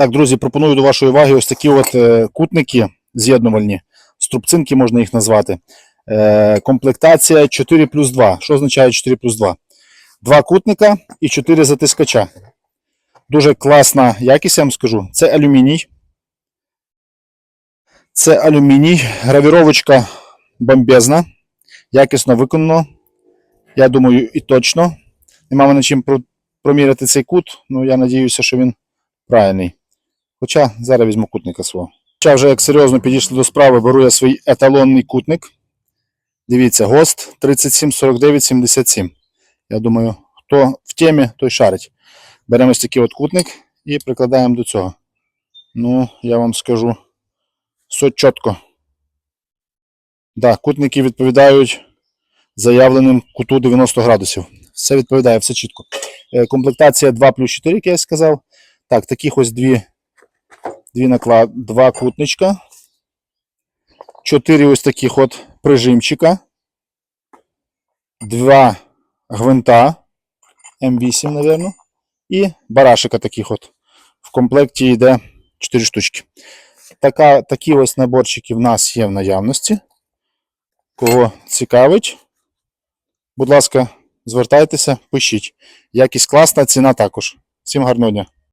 Так, друзі, пропоную до вашої уваги ось такі от е, кутники з'єднувальні, струбцинки можна їх назвати. Е, комплектація 4 плюс 2. Що означає 4 плюс 2? Два кутника і 4 затискача. Дуже класна якість, я вам скажу. Це алюміній. Це алюміній, гравіровочка бомбезна, якісно виконано. Я думаю, і точно. Нема мене чим про- проміряти цей кут, ну я надіюся, що він правильний. Хоча зараз візьму кутника свого. Хоча вже як серйозно підійшли до справи, беру я свій еталонний кутник. Дивіться, ГОСТ 374977. Я думаю, хто в темі, той шарить. Беремо ось такий от кутник і прикладаємо до цього. Ну, я вам скажу, все чітко. Да, кутники відповідають заявленим куту 90 градусів. Все відповідає, все чітко. Е, Комплектація 2 плюс 4, як я сказав. Так, таких ось дві, дві наклад, два кутничка. Чотири ось таких от прижимчика. Два гвинта М8, напевно. І барашика таких от. В комплекті йде 4 штучки. Така, такі ось наборчики в нас є в наявності. Кого цікавить, будь ласка, звертайтеся, пишіть. Якість класна, ціна також. Всім гарного дня.